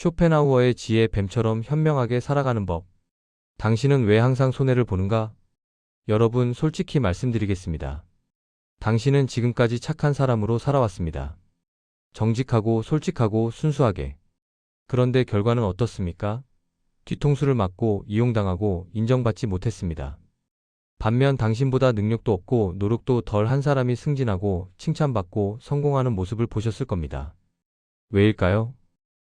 쇼펜하우어의 지혜 뱀처럼 현명하게 살아가는 법. 당신은 왜 항상 손해를 보는가? 여러분, 솔직히 말씀드리겠습니다. 당신은 지금까지 착한 사람으로 살아왔습니다. 정직하고 솔직하고 순수하게. 그런데 결과는 어떻습니까? 뒤통수를 맞고 이용당하고 인정받지 못했습니다. 반면 당신보다 능력도 없고 노력도 덜 한 사람이 승진하고 칭찬받고 성공하는 모습을 보셨을 겁니다. 왜일까요?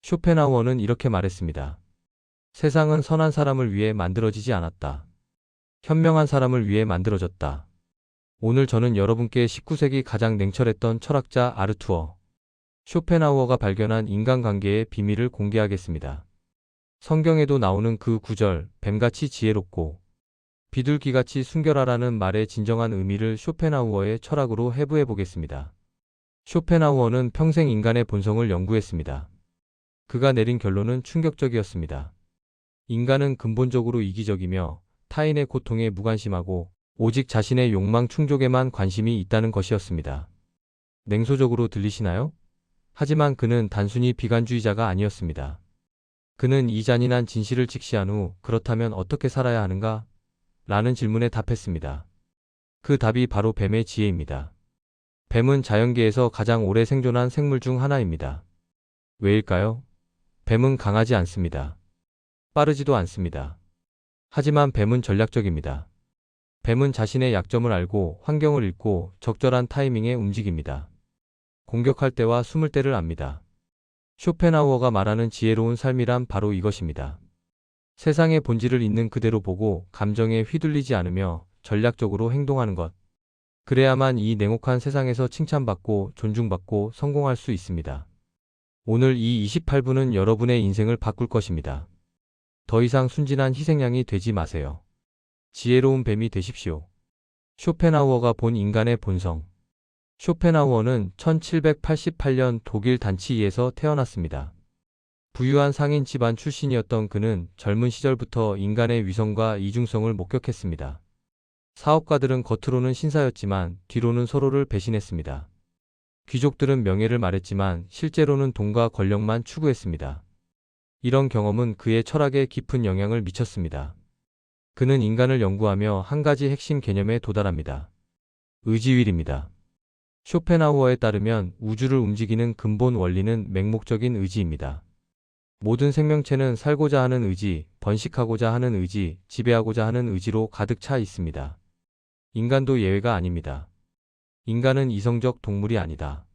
쇼펜하우어는 이렇게 말했습니다. 세상은 선한 사람을 위해 만들어지지 않았다. 현명한 사람을 위해 만들어졌다. 오늘 저는 여러분께 19세기 가장 냉철했던 철학자 아르투어 쇼펜하우어가 발견한 인간관계의 비밀을 공개하겠습니다. 성경에도 나오는 그 구절, 뱀같이 지혜롭고 비둘기같이 순결하라는 말의 진정한 의미를 쇼펜하우어의 철학으로 해부해 보겠습니다. 쇼펜하우어는 평생 인간의 본성을 연구했습니다. 그가 내린 결론은 충격적이었습니다. 인간은 근본적으로 이기적이며 타인의 고통에 무관심하고 오직 자신의 욕망 충족에만 관심이 있다는 것이었습니다. 냉소적으로 들리시나요? 하지만 그는 단순히 비관주의자가 아니었습니다. 그는 이 잔인한 진실을 직시한 후 그렇다면 어떻게 살아야 하는가? 라는 질문에 답했습니다. 그 답이 바로 뱀의 지혜입니다. 뱀은 자연계에서 가장 오래 생존한 생물 중 하나입니다. 왜일까요? 뱀은 강하지 않습니다. 빠르지도 않습니다. 하지만 뱀은 전략적입니다. 뱀은 자신의 약점을 알고 환경을 읽고 적절한 타이밍에 움직입니다. 공격할 때와 숨을 때를 압니다. 쇼펜하우어가 말하는 지혜로운 삶이란 바로 이것입니다. 세상의 본질을 있는 그대로 보고 감정에 휘둘리지 않으며 전략적으로 행동하는 것. 그래야만 이 냉혹한 세상에서 칭찬받고 존중받고 성공할 수 있습니다. 오늘 이 28분은 여러분의 인생을 바꿀 것입니다. 더 이상 순진한 희생양이 되지 마세요. 지혜로운 뱀이 되십시오. 쇼펜하우어가 본 인간의 본성. 쇼펜하우어는 1788년 독일 단치이에서 태어났습니다. 부유한 상인 집안 출신이었던 그는 젊은 시절부터 인간의 위성과 이중성을 목격했습니다. 사업가들은 겉으로는 신사였지만 뒤로는 서로를 배신했습니다. 귀족들은 명예를 말했지만 실제로는 돈과 권력만 추구했습니다. 이런 경험은 그의 철학에 깊은 영향을 미쳤습니다. 그는 인간을 연구하며 한 가지 핵심 개념에 도달합니다. 의지윌입니다. 쇼펜하우어에 따르면 우주를 움직이는 근본 원리는 맹목적인 의지입니다. 모든 생명체는 살고자 하는 의지, 번식하고자 하는 의지, 지배하고자 하는 의지로 가득 차 있습니다. 인간도 예외가 아닙니다. 인간은 이성적 동물이 아니다.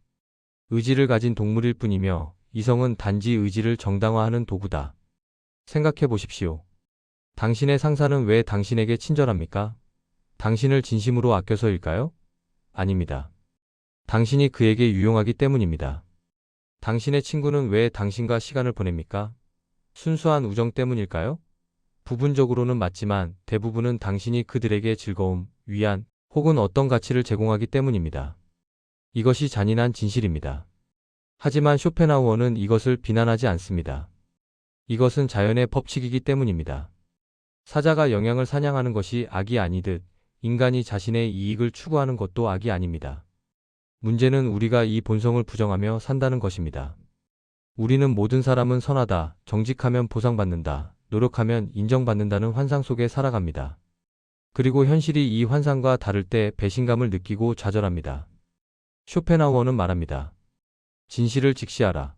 의지를 가진 동물일 뿐이며 이성은 단지 의지를 정당화하는 도구다. 생각해 보십시오. 당신의 상사는 왜 당신에게 친절합니까? 당신을 진심으로 아껴서일까요? 아닙니다. 당신이 그에게 유용하기 때문입니다. 당신의 친구는 왜 당신과 시간을 보냅니까? 순수한 우정 때문일까요? 부분적으로는 맞지만 대부분은 당신이 그들에게 즐거움, 위안, 혹은 어떤 가치를 제공하기 때문입니다. 이것이 잔인한 진실입니다. 하지만 쇼펜하우어는 이것을 비난하지 않습니다. 이것은 자연의 법칙이기 때문입니다. 사자가 영양을 사냥하는 것이 악이 아니듯 인간이 자신의 이익을 추구하는 것도 악이 아닙니다. 문제는 우리가 이 본성을 부정하며 산다는 것입니다. 우리는 모든 사람은 선하다, 정직하면 보상받는다, 노력하면 인정받는다는 환상 속에 살아갑니다. 그리고 현실이 이 환상과 다를 때 배신감을 느끼고 좌절합니다. 쇼펜하우어는 말합니다. 진실을 직시하라.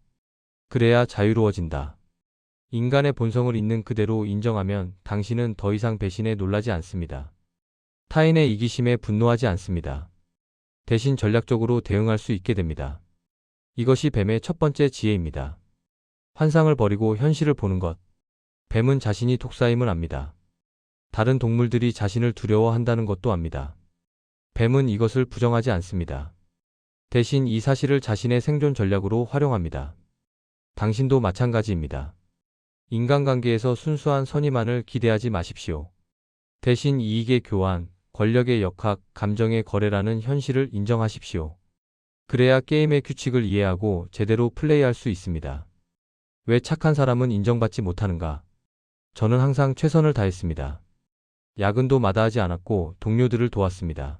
그래야 자유로워진다. 인간의 본성을 있는 그대로 인정하면 당신은 더 이상 배신에 놀라지 않습니다. 타인의 이기심에 분노하지 않습니다. 대신 전략적으로 대응할 수 있게 됩니다. 이것이 뱀의 첫 번째 지혜입니다. 환상을 버리고 현실을 보는 것. 뱀은 자신이 독사임을 압니다. 다른 동물들이 자신을 두려워한다는 것도 압니다. 뱀은 이것을 부정하지 않습니다. 대신 이 사실을 자신의 생존 전략으로 활용합니다. 당신도 마찬가지입니다. 인간관계에서 순수한 선의만을 기대하지 마십시오. 대신 이익의 교환, 권력의 역학, 감정의 거래라는 현실을 인정하십시오. 그래야 게임의 규칙을 이해하고 제대로 플레이할 수 있습니다. 왜 착한 사람은 인정받지 못하는가? 저는 항상 최선을 다했습니다. 야근도 마다하지 않았고 동료들을 도왔습니다.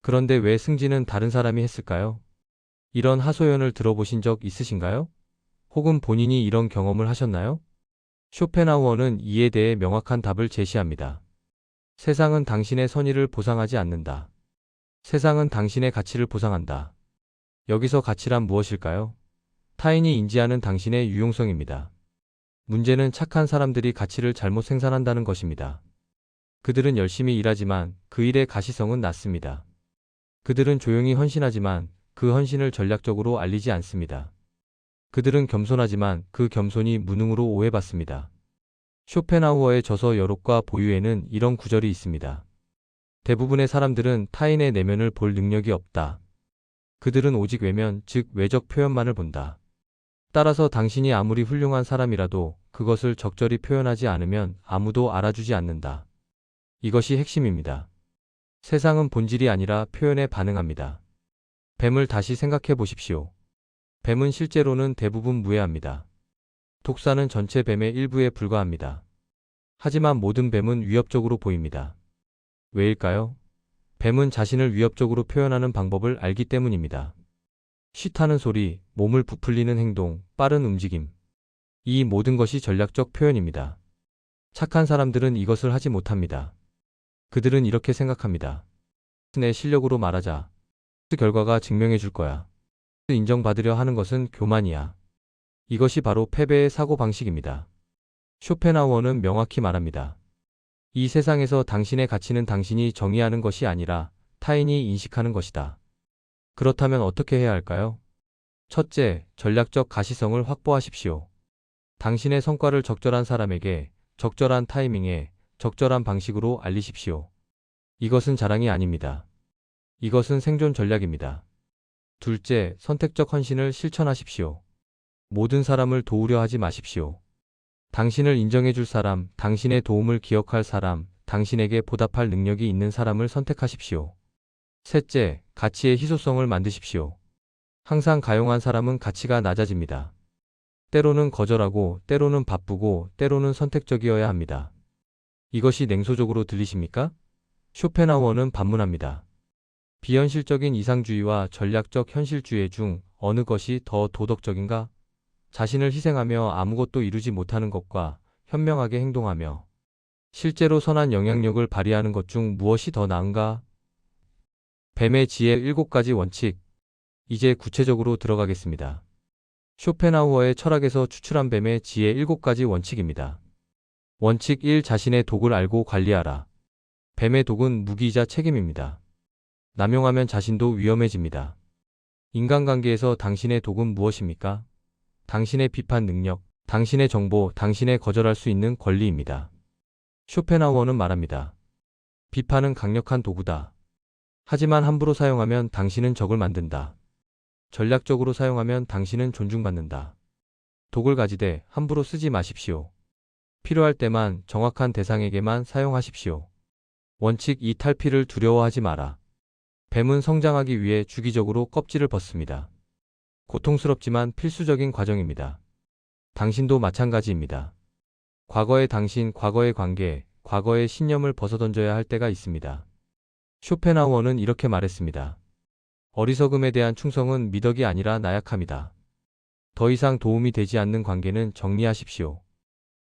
그런데 왜 승진은 다른 사람이 했을까요? 이런 하소연을 들어보신 적 있으신가요? 혹은 본인이 이런 경험을 하셨나요? 쇼펜하우어는 이에 대해 명확한 답을 제시합니다. 세상은 당신의 선의를 보상하지 않는다. 세상은 당신의 가치를 보상한다. 여기서 가치란 무엇일까요? 타인이 인지하는 당신의 유용성입니다. 문제는 착한 사람들이 가치를 잘못 생산한다는 것입니다. 그들은 열심히 일하지만 그 일의 가시성은 낮습니다. 그들은 조용히 헌신하지만 그 헌신을 전략적으로 알리지 않습니다. 그들은 겸손하지만 그 겸손이 무능으로 오해받습니다. 쇼펜하우어의 저서 여록과 보유에는 이런 구절이 있습니다. 대부분의 사람들은 타인의 내면을 볼 능력이 없다. 그들은 오직 외면, 즉 외적 표현만을 본다. 따라서 당신이 아무리 훌륭한 사람이라도 그것을 적절히 표현하지 않으면 아무도 알아주지 않는다. 이것이 핵심입니다. 세상은 본질이 아니라 표현에 반응합니다. 뱀을 다시 생각해 보십시오. 뱀은 실제로는 대부분 무해합니다. 독사는 전체 뱀의 일부에 불과합니다. 하지만 모든 뱀은 위협적으로 보입니다. 왜일까요? 뱀은 자신을 위협적으로 표현하는 방법을 알기 때문입니다. 쉿하는 소리, 몸을 부풀리는 행동, 빠른 움직임. 이 모든 것이 전략적 표현입니다. 착한 사람들은 이것을 하지 못합니다. 그들은 이렇게 생각합니다. 내 실력으로 말하자. 그 결과가 증명해 줄 거야. 인정받으려 하는 것은 교만이야. 이것이 바로 패배의 사고 방식입니다. 쇼펜하우어는 명확히 말합니다. 이 세상에서 당신의 가치는 당신이 정의하는 것이 아니라 타인이 인식하는 것이다. 그렇다면 어떻게 해야 할까요? 첫째, 전략적 가시성을 확보하십시오. 당신의 성과를 적절한 사람에게 적절한 타이밍에 적절한 방식으로 알리십시오. 이것은 자랑이 아닙니다. 이것은 생존 전략입니다. 둘째, 선택적 헌신을 실천하십시오. 모든 사람을 도우려 하지 마십시오. 당신을 인정해 줄 사람, 당신의 도움을 기억할 사람, 당신에게 보답할 능력이 있는 사람을 선택하십시오. 셋째, 가치의 희소성을 만드십시오. 항상 가용한 사람은 가치가 낮아집니다. 때로는 거절하고, 때로는 바쁘고, 때로는 선택적이어야 합니다. 이것이 냉소적으로 들리십니까? 쇼펜하우어는 반문합니다. 비현실적인 이상주의와 전략적 현실주의 중 어느 것이 더 도덕적인가? 자신을 희생하며 아무것도 이루지 못하는 것과 현명하게 행동하며 실제로 선한 영향력을 발휘하는 것 중 무엇이 더 나은가? 뱀의 지혜 7가지 원칙. 이제 구체적으로 들어가겠습니다. 쇼펜하우어의 철학에서 추출한 뱀의 지혜 7가지 원칙입니다. 원칙 1. 자신의 독을 알고 관리하라. 뱀의 독은 무기이자 책임입니다. 남용하면 자신도 위험해집니다. 인간관계에서 당신의 독은 무엇입니까? 당신의 비판 능력, 당신의 정보, 당신의 거절할 수 있는 권리입니다. 쇼펜하우어는 말합니다. 비판은 강력한 도구다. 하지만 함부로 사용하면 당신은 적을 만든다. 전략적으로 사용하면 당신은 존중받는다. 독을 가지되 함부로 쓰지 마십시오. 필요할 때만 정확한 대상에게만 사용하십시오. 원칙 2 탈피를 두려워하지 마라. 뱀은 성장하기 위해 주기적으로 껍질을 벗습니다. 고통스럽지만 필수적인 과정입니다. 당신도 마찬가지입니다. 과거의 당신, 과거의 관계, 과거의 신념을 벗어던져야 할 때가 있습니다. 쇼펜하우어는 이렇게 말했습니다. 어리석음에 대한 충성은 미덕이 아니라 나약함이다. 더 이상 도움이 되지 않는 관계는 정리하십시오.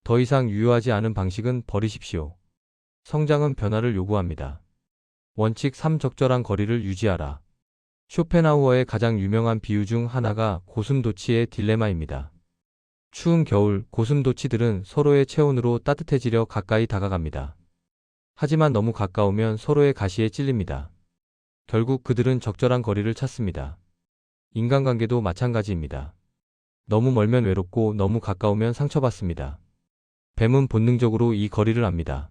더 이상 유효하지 않은 방식은 버리십시오. 성장은 변화를 요구합니다. 원칙 3 적절한 거리를 유지하라. 쇼펜하우어의 가장 유명한 비유 중 하나가 고슴도치의 딜레마입니다. 추운 겨울 고슴도치들은 서로의 체온으로 따뜻해지려 가까이 다가갑니다. 하지만 너무 가까우면 서로의 가시에 찔립니다. 결국 그들은 적절한 거리를 찾습니다. 인간관계도 마찬가지입니다. 너무 멀면 외롭고 너무 가까우면 상처받습니다. 뱀은 본능적으로 이 거리를 압니다.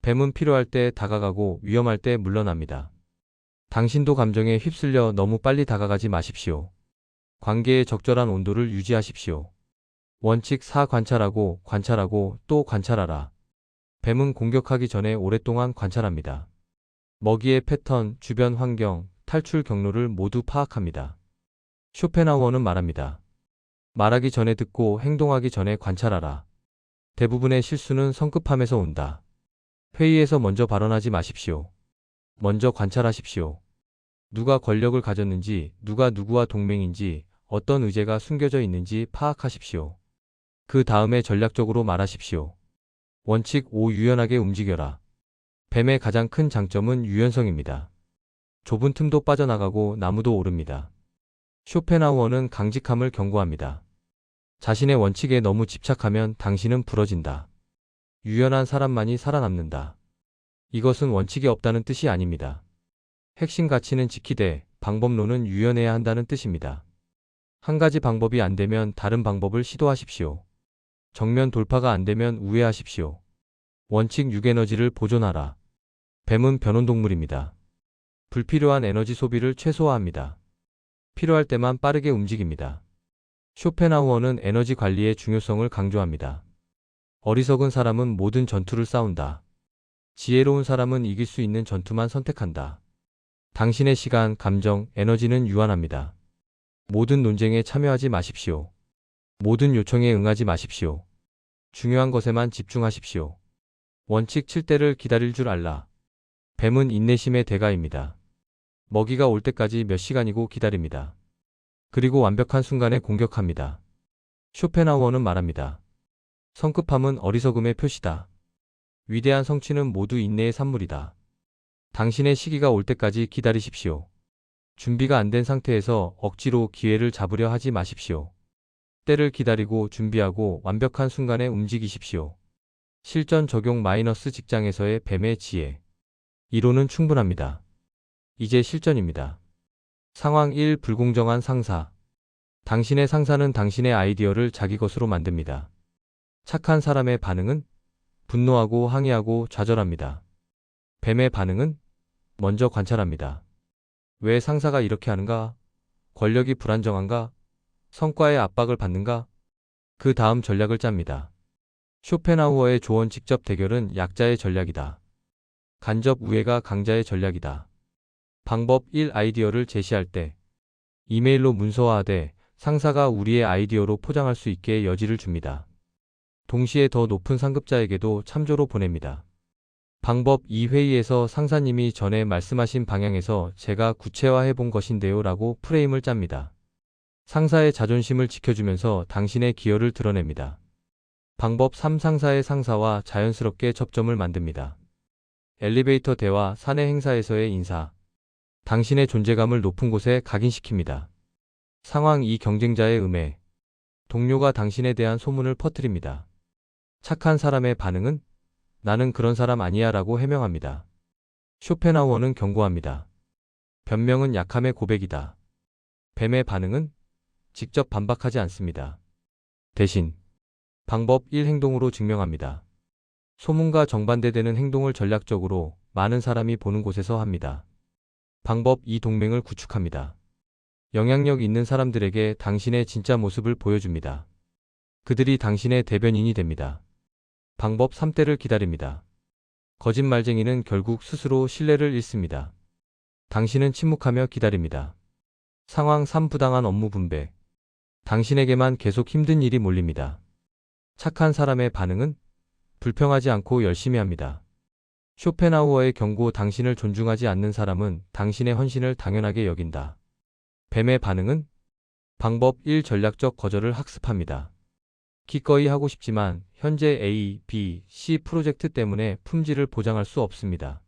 뱀은 필요할 때 다가가고 위험할 때 물러납니다. 당신도 감정에 휩쓸려 너무 빨리 다가가지 마십시오. 관계의 적절한 온도를 유지하십시오. 원칙 4 관찰하고 관찰하고 또 관찰하라. 뱀은 공격하기 전에 오랫동안 관찰합니다. 먹이의 패턴, 주변 환경, 탈출 경로를 모두 파악합니다. 쇼펜하우어는 말합니다. 말하기 전에 듣고 행동하기 전에 관찰하라. 대부분의 실수는 성급함에서 온다. 회의에서 먼저 발언하지 마십시오. 먼저 관찰하십시오. 누가 권력을 가졌는지, 누가 누구와 동맹인지, 어떤 의제가 숨겨져 있는지 파악하십시오. 그 다음에 전략적으로 말하십시오. 원칙 5. 유연하게 움직여라. 뱀의 가장 큰 장점은 유연성입니다. 좁은 틈도 빠져나가고 나무도 오릅니다. 쇼펜하우어는 강직함을 경고합니다. 자신의 원칙에 너무 집착하면 당신은 부러진다. 유연한 사람만이 살아남는다. 이것은 원칙이 없다는 뜻이 아닙니다. 핵심 가치는 지키되 방법론은 유연해야 한다는 뜻입니다. 한 가지 방법이 안 되면 다른 방법을 시도하십시오. 정면 돌파가 안 되면 우회하십시오. 원칙 6에너지를 보존하라. 뱀은 변온동물입니다. 불필요한 에너지 소비를 최소화합니다. 필요할 때만 빠르게 움직입니다. 쇼펜하우어는 에너지 관리의 중요성을 강조합니다. 어리석은 사람은 모든 전투를 싸운다. 지혜로운 사람은 이길 수 있는 전투만 선택한다. 당신의 시간, 감정, 에너지는 유한합니다. 모든 논쟁에 참여하지 마십시오. 모든 요청에 응하지 마십시오. 중요한 것에만 집중하십시오. 원칙 7대를 기다릴 줄 알라. 뱀은 인내심의 대가입니다. 먹이가 올 때까지 몇 시간이고 기다립니다. 그리고 완벽한 순간에 공격합니다. 쇼펜하우어는 말합니다. 성급함은 어리석음의 표시다. 위대한 성취는 모두 인내의 산물이다. 당신의 시기가 올 때까지 기다리십시오. 준비가 안 된 상태에서 억지로 기회를 잡으려 하지 마십시오. 때를 기다리고 준비하고 완벽한 순간에 움직이십시오. 실전 적용 마이너스 직장에서의 뱀의 지혜. 이론은 충분합니다. 이제 실전입니다. 상황 1 불공정한 상사. 당신의 상사는 당신의 아이디어를 자기 것으로 만듭니다. 착한 사람의 반응은 분노하고 항의하고 좌절합니다. 뱀의 반응은 먼저 관찰합니다. 왜 상사가 이렇게 하는가? 권력이 불안정한가? 성과의 압박을 받는가? 그 다음 전략을 짭니다. 쇼펜하우어의 조언 직접 대결은 약자의 전략이다. 간접 우회가 강자의 전략이다. 방법 1 아이디어를 제시할 때 이메일로 문서화하되 상사가 우리의 아이디어로 포장할 수 있게 여지를 줍니다. 동시에 더 높은 상급자에게도 참조로 보냅니다. 방법 2 회의에서 상사님이 전에 말씀하신 방향에서 제가 구체화해 본 것인데요 라고 프레임을 짭니다. 상사의 자존심을 지켜주면서 당신의 기여를 드러냅니다. 방법 3 상사의 상사와 자연스럽게 접점을 만듭니다. 엘리베이터 대화 사내 행사에서의 인사. 당신의 존재감을 높은 곳에 각인시킵니다. 상황 2 경쟁자의 음해. 동료가 당신에 대한 소문을 퍼뜨립니다. 착한 사람의 반응은 나는 그런 사람 아니야 라고 해명합니다. 쇼펜하우어는 경고합니다. 변명은 약함의 고백이다. 뱀의 반응은 직접 반박하지 않습니다. 대신 방법 1 행동으로 증명합니다. 소문과 정반대되는 행동을 전략적으로 많은 사람이 보는 곳에서 합니다. 방법 2 동맹을 구축합니다. 영향력 있는 사람들에게 당신의 진짜 모습을 보여줍니다. 그들이 당신의 대변인이 됩니다. 방법 3대를 기다립니다. 거짓말쟁이는 결국 스스로 신뢰를 잃습니다. 당신은 침묵하며 기다립니다. 상황 3 부당한 업무 분배. 당신에게만 계속 힘든 일이 몰립니다. 착한 사람의 반응은 불평하지 않고 열심히 합니다. 쇼펜하우어의 경고 당신을 존중하지 않는 사람은 당신의 헌신을 당연하게 여긴다. 뱀의 반응은 방법 1 전략적 거절을 학습합니다. 기꺼이 하고 싶지만 현재 A, B, C 프로젝트 때문에 품질을 보장할 수 없습니다.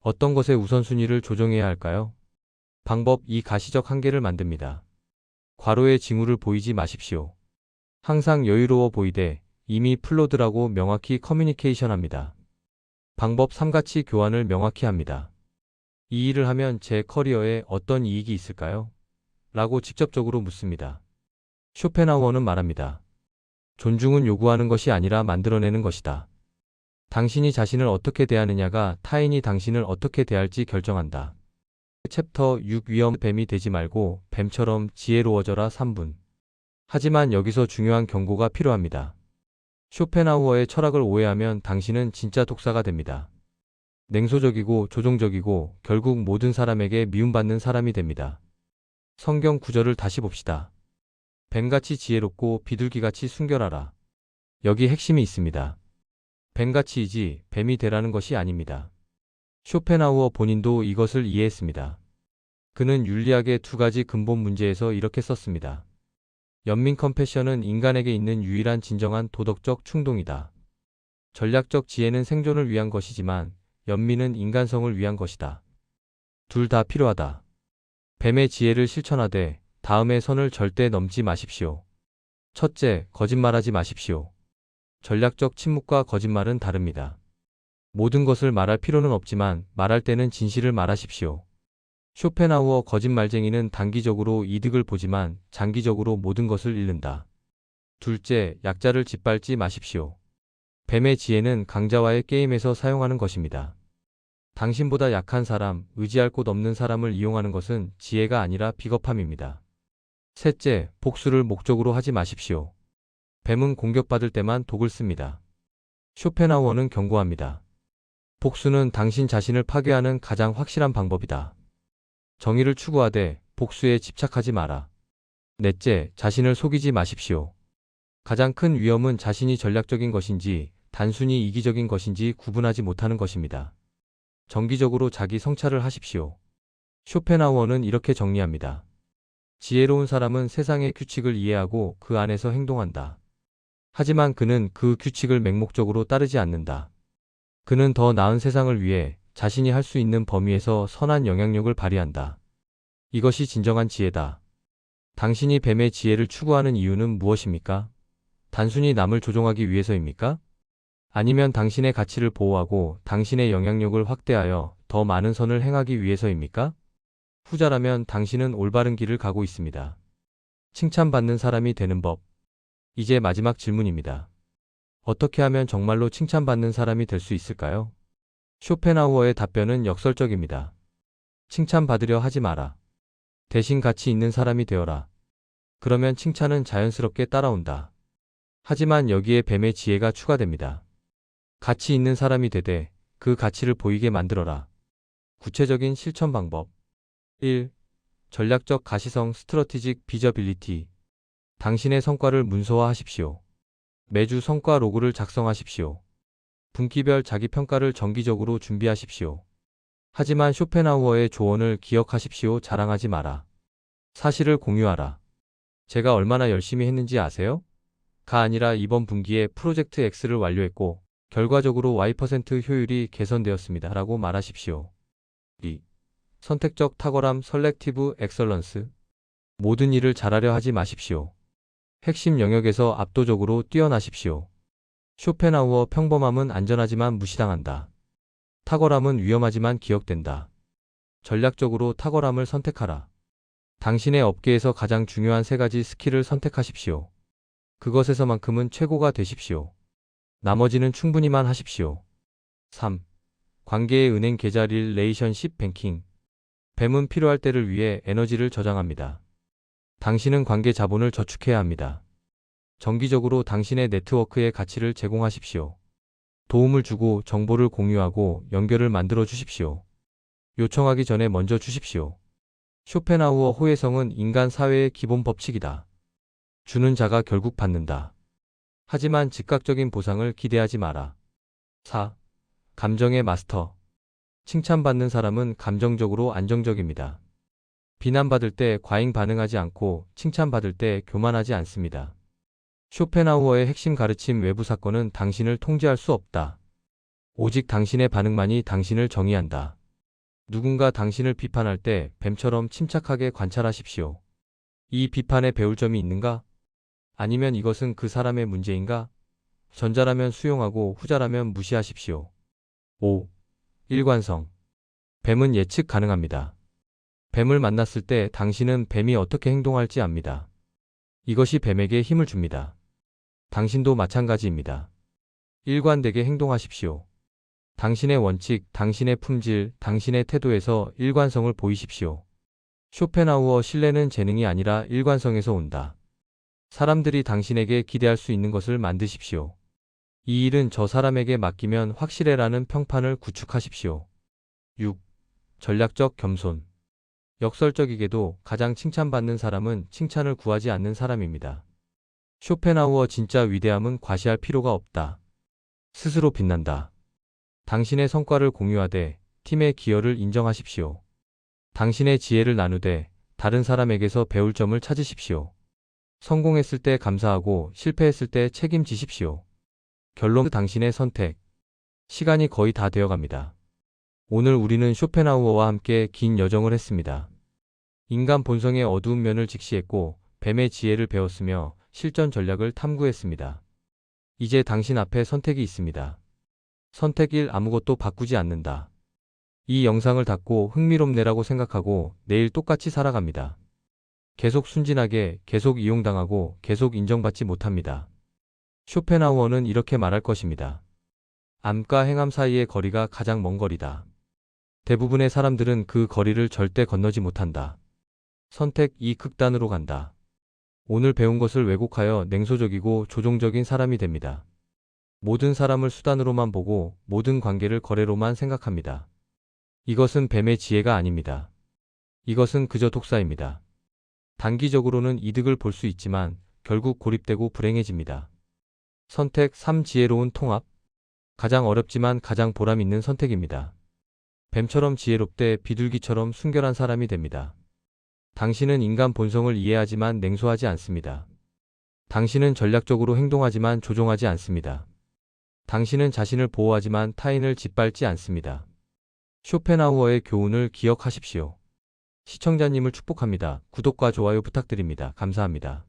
어떤 것의 우선순위를 조정해야 할까요? 방법 2 가시적 한계를 만듭니다. 괄호의 징후를 보이지 마십시오. 항상 여유로워 보이되 이미 플로드라고 명확히 커뮤니케이션 합니다. 방법 3가치 교환을 명확히 합니다. 이 일을 하면 제 커리어에 어떤 이익이 있을까요? 라고 직접적으로 묻습니다. 쇼펜하우어는 말합니다. 존중은 요구하는 것이 아니라 만들어내는 것이다. 당신이 자신을 어떻게 대하느냐가 타인이 당신을 어떻게 대할지 결정한다. 챕터 6 위험 뱀이 되지 말고 뱀처럼 지혜로워져라 3분. 하지만 여기서 중요한 경고가 필요합니다. 쇼펜하우어의 철학을 오해하면 당신은 진짜 독사가 됩니다. 냉소적이고 조종적이고 결국 모든 사람에게 미움받는 사람이 됩니다. 성경 구절을 다시 봅시다. 뱀같이 지혜롭고 비둘기같이 순결하라. 여기 핵심이 있습니다. 뱀같이이지 뱀이 되라는 것이 아닙니다. 쇼펜하우어 본인도 이것을 이해했습니다. 그는 윤리학의 두 가지 근본 문제에서 이렇게 썼습니다. 연민 컴패션은 인간에게 있는 유일한 진정한 도덕적 충동이다. 전략적 지혜는 생존을 위한 것이지만 연민은 인간성을 위한 것이다. 둘 다 필요하다. 뱀의 지혜를 실천하되 다음의 선을 절대 넘지 마십시오. 첫째, 거짓말하지 마십시오. 전략적 침묵과 거짓말은 다릅니다. 모든 것을 말할 필요는 없지만 말할 때는 진실을 말하십시오. 쇼펜하우어 거짓말쟁이는 단기적으로 이득을 보지만 장기적으로 모든 것을 잃는다. 둘째, 약자를 짓밟지 마십시오. 뱀의 지혜는 강자와의 게임에서 사용하는 것입니다. 당신보다 약한 사람, 의지할 곳 없는 사람을 이용하는 것은 지혜가 아니라 비겁함입니다. 셋째, 복수를 목적으로 하지 마십시오. 뱀은 공격받을 때만 독을 씁니다. 쇼펜하우어는 경고합니다. 복수는 당신 자신을 파괴하는 가장 확실한 방법이다. 정의를 추구하되 복수에 집착하지 마라. 넷째, 자신을 속이지 마십시오. 가장 큰 위험은 자신이 전략적인 것인지 단순히 이기적인 것인지 구분하지 못하는 것입니다. 정기적으로 자기 성찰을 하십시오. 쇼펜하우어는 이렇게 정리합니다. 지혜로운 사람은 세상의 규칙을 이해하고 그 안에서 행동한다. 하지만 그는 그 규칙을 맹목적으로 따르지 않는다. 그는 더 나은 세상을 위해 자신이 할 수 있는 범위에서 선한 영향력을 발휘한다. 이것이 진정한 지혜다. 당신이 뱀의 지혜를 추구하는 이유는 무엇입니까? 단순히 남을 조종하기 위해서입니까? 아니면 당신의 가치를 보호하고 당신의 영향력을 확대하여 더 많은 선을 행하기 위해서입니까? 후자라면 당신은 올바른 길을 가고 있습니다. 칭찬받는 사람이 되는 법. 이제 마지막 질문입니다. 어떻게 하면 정말로 칭찬받는 사람이 될 수 있을까요? 쇼펜하우어의 답변은 역설적입니다. 칭찬받으려 하지 마라. 대신 가치 있는 사람이 되어라. 그러면 칭찬은 자연스럽게 따라온다. 하지만 여기에 뱀의 지혜가 추가됩니다. 가치 있는 사람이 되되 그 가치를 보이게 만들어라. 구체적인 실천 방법 1. 전략적 가시성 스트러티직 비저빌리티 당신의 성과를 문서화하십시오. 매주 성과 로그를 작성하십시오. 분기별 자기평가를 정기적으로 준비하십시오. 하지만 쇼펜하우어의 조언을 기억하십시오. 자랑하지 마라. 사실을 공유하라. 제가 얼마나 열심히 했는지 아세요? 가 아니라 이번 분기에 프로젝트 X를 완료했고 결과적으로 Y% 효율이 개선되었습니다. 라고 말하십시오. 2. 선택적 탁월함 설렉티브 엑설런스 모든 일을 잘하려 하지 마십시오. 핵심 영역에서 압도적으로 뛰어나십시오. 쇼펜하우어 평범함은 안전하지만 무시당한다. 탁월함은 위험하지만 기억된다. 전략적으로 탁월함을 선택하라. 당신의 업계에서 가장 중요한 세 가지 스킬을 선택하십시오. 그것에서만큼은 최고가 되십시오. 나머지는 충분히만 하십시오. 3. 관계의 은행 계좌 릴레이션십 뱅킹. 뱀은 필요할 때를 위해 에너지를 저장합니다. 당신은 관계 자본을 저축해야 합니다. 정기적으로 당신의 네트워크의 가치를 제공하십시오. 도움을 주고 정보를 공유하고 연결을 만들어 주십시오. 요청하기 전에 먼저 주십시오. 쇼펜하우어 호혜성은 인간 사회의 기본 법칙이다. 주는 자가 결국 받는다. 하지만 즉각적인 보상을 기대하지 마라. 4. 감정의 마스터. 칭찬받는 사람은 감정적으로 안정적입니다. 비난받을 때 과잉 반응하지 않고 칭찬받을 때 교만하지 않습니다. 쇼펜하우어의 핵심 가르침 외부 사건은 당신을 통제할 수 없다. 오직 당신의 반응만이 당신을 정의한다. 누군가 당신을 비판할 때 뱀처럼 침착하게 관찰하십시오. 이 비판에 배울 점이 있는가? 아니면 이것은 그 사람의 문제인가? 전자라면 수용하고 후자라면 무시하십시오. 5. 일관성. 뱀은 예측 가능합니다. 뱀을 만났을 때 당신은 뱀이 어떻게 행동할지 압니다. 이것이 뱀에게 힘을 줍니다. 당신도 마찬가지입니다. 일관되게 행동하십시오. 당신의 원칙, 당신의 품질, 당신의 태도에서 일관성을 보이십시오. 쇼펜하우어 신뢰는 재능이 아니라 일관성에서 온다. 사람들이 당신에게 기대할 수 있는 것을 만드십시오. 이 일은 저 사람에게 맡기면 확실해라는 평판을 구축하십시오. 6. 전략적 겸손. 역설적이게도 가장 칭찬받는 사람은 칭찬을 구하지 않는 사람입니다. 쇼펜하우어 진짜 위대함은 과시할 필요가 없다. 스스로 빛난다. 당신의 성과를 공유하되 팀의 기여를 인정하십시오. 당신의 지혜를 나누되 다른 사람에게서 배울 점을 찾으십시오. 성공했을 때 감사하고 실패했을 때 책임지십시오. 결론 당신의 선택. 시간이 거의 다 되어 갑니다. 오늘 우리는 쇼펜하우어와 함께 긴 여정을 했습니다. 인간 본성의 어두운 면을 직시했고 뱀의 지혜를 배웠으며 실전 전략을 탐구했습니다. 이제 당신 앞에 선택이 있습니다. 선택 1 아무것도 바꾸지 않는다. 이 영상을 닫고 흥미롭네라고 생각하고 내일 똑같이 살아갑니다. 계속 순진하게, 계속 이용당하고, 계속 인정받지 못합니다. 쇼펜하우어는 이렇게 말할 것입니다. 암과 행암 사이의 거리가 가장 먼 거리다. 대부분의 사람들은 그 거리를 절대 건너지 못한다. 선택 이 극단으로 간다. 오늘 배운 것을 왜곡하여 냉소적이고 조종적인 사람이 됩니다. 모든 사람을 수단으로만 보고 모든 관계를 거래로만 생각합니다. 이것은 뱀의 지혜가 아닙니다. 이것은 그저 독사입니다. 단기적으로는 이득을 볼 수 있지만 결국 고립되고 불행해집니다. 선택 3 지혜로운 통합. 가장 어렵지만 가장 보람 있는 선택입니다. 뱀처럼 지혜롭되 비둘기처럼 순결한 사람이 됩니다. 당신은 인간 본성을 이해하지만 냉소하지 않습니다. 당신은 전략적으로 행동하지만 조종하지 않습니다. 당신은 자신을 보호하지만 타인을 짓밟지 않습니다. 쇼펜하우어의 교훈을 기억하십시오. 시청자님을 축복합니다. 구독과 좋아요 부탁드립니다. 감사합니다.